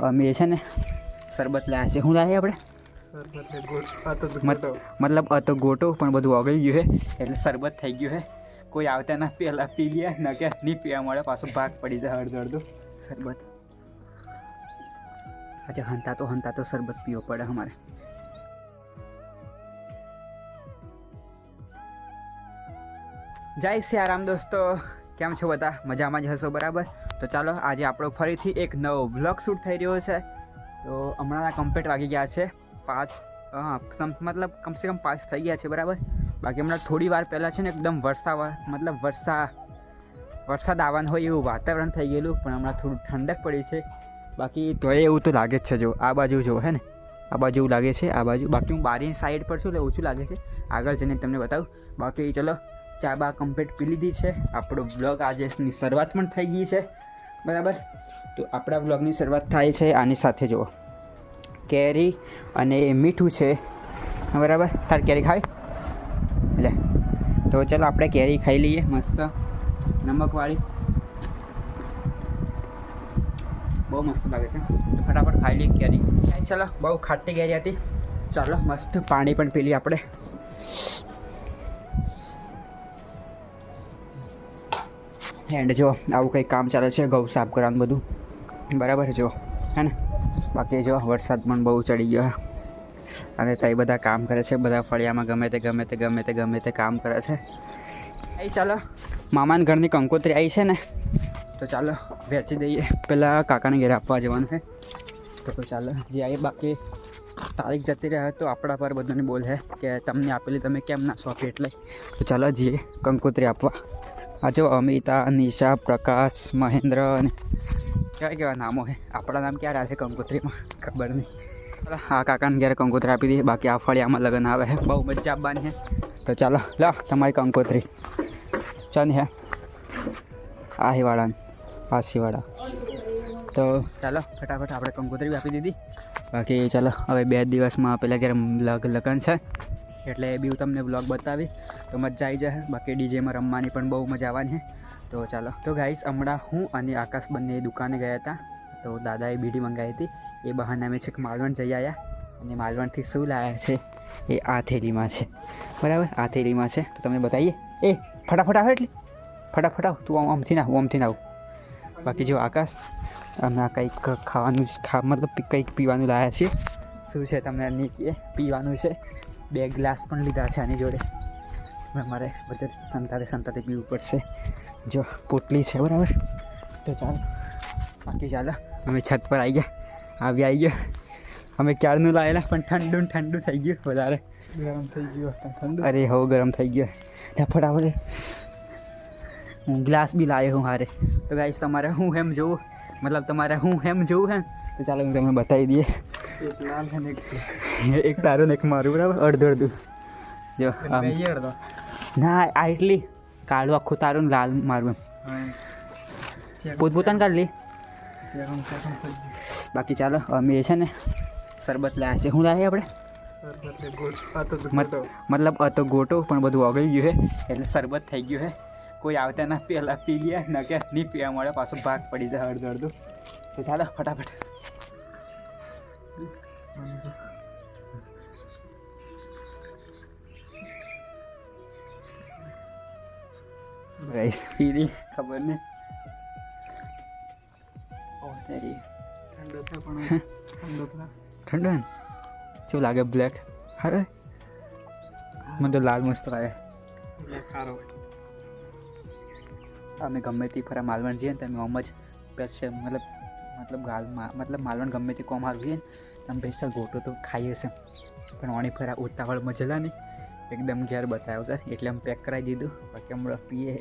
અમે છે ને શરબત લાયા છે. શું લાવીએ આપણે? મતલબ આ તો ગોટો પણ બધું ઓગળી ગયું છે. એટલે શરબત થઈ ગયું છે. કોઈ આવતા ના પહેલાં પી ગયા ન કે નહીં પીવા મળે પાછો ભાગ પડી જાય અડધો અડધો. શરબત. અચ્છા હંતા તો હંતા તો શરબત પીવો પડે અમારે. જય આરામ દોસ્તો. કેમ છો બધા? મજામાં જ હશો, બરાબર? તો ચાલો, આજે આપણો ફરીથી એક નવો બ્લોગ શૂટ થઈ રહ્યો છે. તો હમણાં કમ્પ્લીટ વાગી ગયા છે. પાંચ, હા મતલબ કમસે કમ પાંચ થઈ ગયા છે, બરાબર? બાકી હમણાં થોડી વાર પહેલાં છે ને એકદમ વરસા મતલબ વરસા, વરસાદ આવવાનું હોય એવું વાતાવરણ થઈ ગયેલું, પણ હમણાં થોડું ઠંડક પડી છે. બાકી તોય એવું તો લાગે જ છે, જો, આ બાજુ જો, હે ને? આ બાજુ લાગે છે, આ બાજુ. બાકી હું બારીની સાઈડ પર છું એટલે ઓછું લાગે છે. આગળ જઈને તમને બતાવું. બાકી ચલો ચા બા કમ્પ્લીટ પી લીધી છે. આપણો બ્લોગ આજે શરૂઆત પણ થઈ ગઈ છે. બરાબર? તો આપણા બ્લોગની શરૂઆત થાય છે. આની સાથે જુઓ. કેરી અને મીઠું છે. બરાબર? તાર કેરી ખાવી એટલે તો ચાલો આપણે કેરી ખાઈ લઈએ મસ્ત. નમકવાળી. બહુ મસ્ત લાગે છે. ફટાફટ ખાઈ લઈએ કેરી. ચાલો, બહુ ખાટી કેરી હતી. ચાલો, મસ્ત પાણી પણ પી લઈએ આપણે. એન્ડ જો, આવું કંઈ કામ ચાલે છે, ઘઉં સાફ કરવાનું બધું. બરાબર, જો. હે ને? બાકી જો, વરસાદ પણ બહુ ચડી ગયો અને ત્યાં બધા કામ કરે છે, બધા ફળિયામાં ગમે તે ગમે તે ગમે તે ગમે તે કામ કરે છે. એ ચાલો, મામાના ઘરની કંકોત્રી આવી છે ને, તો ચાલો, વેચી દઈએ. પેલા કાકાને ઘેર આપવા જવાનું છે. તો ચાલો, જે આવી બાકી તારીખ જતી રહે તો આપણા પર બધાને બોલ કે તમને આપેલી તમે કેમ ના શોખી એટલે. તો ચાલો, જઈએ, કંકોત્રી આપવા. આ જો અમિતા નિશા પ્રકાશ મહેન્દ્ર અને કેવા કેવા નામો છે આપણા નામ ક્યારે છે કંકોત્રીમાં ખબર નહીં. આ કાકાને ઘેર કંકોત્રી આપી દીધી બાકી આ ફળિયામાં લગ્ન આવે છે બહુ મજા આપવાની છે તો ચાલો લો તમારી કંકોત્રી ચાલ હે. આ હિવાળા આ તો ચાલો, ફટાફટ આપણે કંકોત્રી આપી દીધી. બાકી ચાલો, હવે બે દિવસમાં પેલા ઘેર લગ લગ્ન છે. એટલે એ બી હું તમને બ્લોગ બતાવી તો મજા આવી જશે. બાકી ડીજેમાં રમવાની પણ બહુ મજા આવવાની તો ચાલો. તો ગાઈસ હમણાં હું અને આકાશ બંને દુકાને ગયા હતા. તો દાદાએ બીડી મંગાવી હતી. એ બહાને અમે છેક માલવણ જઈ આવ્યા અને માલવણથી શું લાવ્યા છે? એ આ થેલીમાં છે. બરાબર? આ થેલીમાં છે. તો તમને બતાવીએ. એ, ફટાફટ આવે એટલે. ફટાફટ આવ. તું આમ આમથી ના આમથી ના આવું બાકી જો આકાશ, અમે આ કંઈક ખાવાનું મતલબ કંઈક પીવાનું લાવ્યા છીએ. શું છે તમને નહીં પીવાનું છે? બે ગ્લાસ પણ લીધા છે આની જોડે. હવે મારે બધે સંતાતે સંતાતે પીવું પડશે. જો પોટલી છે બરાબર? તો ચાલો બાકી ચાલો અમે છત પર આવી ગયા. આવી આવી ગયા. અમે ક્યારનું લાવેલા પણ ઠંડુ ઠંડુ થઈ ગયું વધારે. ગરમ થઈ ગયો ઠંડુ? અરે હો ગરમ થઈ ગયો. ત્યાં ફટાફટ. હું ગ્લાસ બી લાવ્યો હું હારે. તો ગાઈશ તમારે હું એમ જોવું? મતલબ તમારે હું એમ જોવું હે ને તો ચાલો હું તમને બતાવી દઈએ. એક લાલ છે ને એક તારું ને એક મારું બરાબર? અડધું અડધું. જો અડધો. ના આ એટલી. કાળું આખું તારું ને લાલ મારું એમ. પોતપોતાને કાઢ લી. બાકી ચાલો અમે છે ને શરબત લાવ્યા છે. શું લાવીએ આપણે. મતલબ આ તો ગોટો પણ બધું ઓગળી ગયું છે. એટલે શરબત થઈ ગયું છે. કોઈ આવતા ના પહેલાં પી ગયા ન કે નહીં પીવા મળે પાછો ભાગ પડી જાય અડધું અડધું. તો ચાલો ફટાફટ. રાઈસ પીલી ખબર નહીં ઓ તેરી ઠંડો થાય પણ ઠંડો થાય ઠંડો ને શું લાગે બ્લેક અરે મને તો લાલ મસ્ત લાગે એટલે ખારો અમે ગમે તે ફરા માલવણ જઈએ ને તમે આમ જ પેશે મતલબ મતલબ ગાલ મતલબ માલવણ ગમે તે કોમ હારું ને તમે ભેસર ગોટો તો ખાઈ હશે. પણ ઓણી ફરા ઉતાવળ મજલા નહીં એકદમ ઘેર બતાવ્યો સર એટલે અમે પેક કરાવી દીધું. બાકી હમણાં પીએ.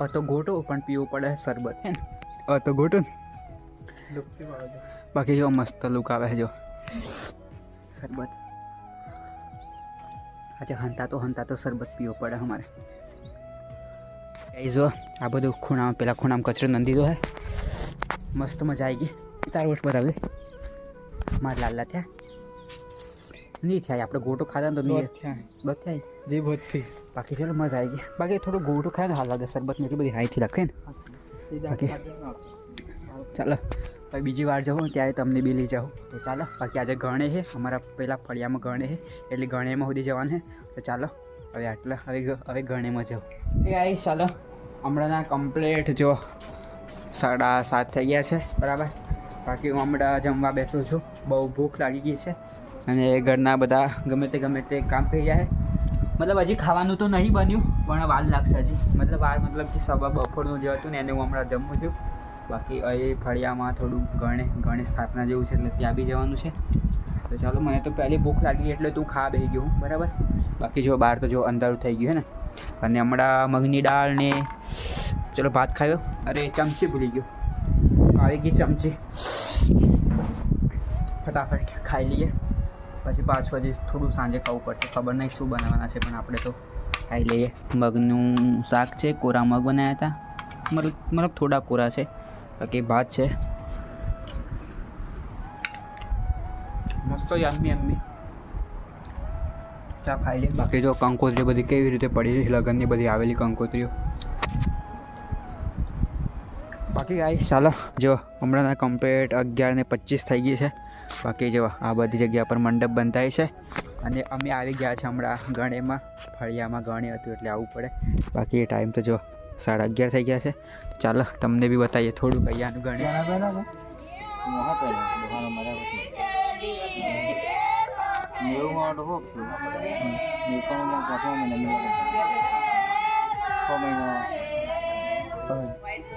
અ તો ગોટો પણ પીવું પડે શરબત હે ને. અ તો ગોટો ને. છે? બાકી જો મસ્ત લુક આવે છે જો. શરબત. આજે હંતા તો હંતા તો શરબત પીવો પડે અમારે. જો આ બધું ખૂણામાં પેલા ખૂણામાં કચરો નંદી દીધો હે. મસ્ત મજા આવી ગઈ. તાર વોટ બતાવજે મારા લાલા થયા. નહીં થયા આપણે ગોટો ખાધા ને તો નહીં દોઢ થયા. બસ થયા. જે બધી બાકી ચલો મજા આવી ગઈ. બાકી થોડું ગોટો ખાય ને હાલ લાગે શરબત એટલી બધી હાઈથી લખે ને. બાકી? ચાલો પછી બીજી વાર જાઉં ત્યારે તમને બી લઈ જાઉં. તો ચાલો બાકી આજે ગણે છે. અમારા પહેલાં ફળિયામાં ગણે છે. એટલે ગણેમાં સુધી જવાનું છે. તો ચાલો હવે આટલા હવે હવે ગણેમાં જાઉં એ આવી ચાલો. હમણાંના કમ્પ્લેટ જો. સાડા સાત થઈ ગયા છે, બરાબર? બાકી હું હમણાં જમવા બેસું છું, બહુ ભૂખ લાગી ગઈ છે અને ઘરના બધા ગમે તે ગમે તે કામ થઈ ગયા છે. મતલબ હજી ખાવાનું તો નહીં બન્યું, પણ વાર લાગશે હજી. મતલબ વાર મતલબ કે સવા બપોરનું જે હતું ને, એને હું હમણાં જમું છું. બાકી અહીં ફળિયામાં થોડું ગણે ગણેશ સ્થાપના જેવું છે, એટલે ત્યાં બી જવાનું છે. તો ચાલો, મને તો પહેલી ભૂખ લાગી એટલે તું ખા બેસી ગયું, બરાબર? બાકી જો બહાર તો જો અંધારું થઈ ગયું હે ને. અને હમણાં મગની દાળ ને ચલો ભાત ખાયો. અરે ચમચી ભૂલી ગયો. આવી ગઈ ચમચી. ફટાફટ ખાઈ લઈએ. પછી પાછું હજી થોડું સાંજે ખાવું પડશે. ખબર નહીં શું બનાવવાના છે, પણ આપણે તો ખાઈ લઈએ. મગનું શાક છે, કોરા મગ બનાવ્યા હતા. મતલબ મતલબ થોડા કોરા છે. બાકી ભાત છે. મસ્ત યમ્મી યમ્મી ચા ખાઈ લઈએ. બાકી જો કંકોત્રી બધી કેવી રીતે પડી લગનની બધી આવેલી કંકોત્રીઓ. બાકી ગાઈ ચાલો, જો, હમણાંના કમ્પ્લેટ અગિયાર ને પચીસ થઈ ગઈ છે. બાકી જો, આ બધી જગ્યા પર મંડપ બંધાય છે. અને અમે આવી ગયા છે હમણાં ગણેમાં. ફળિયામાં ગણે હતું એટલે આવવું પડે. બાકી ટાઈમ તો જો, સાડા અગિયાર થઈ ગયા છે. ચાલો, તમને બી બતાવીએ થોડુંક અહીંયાનું ગણે.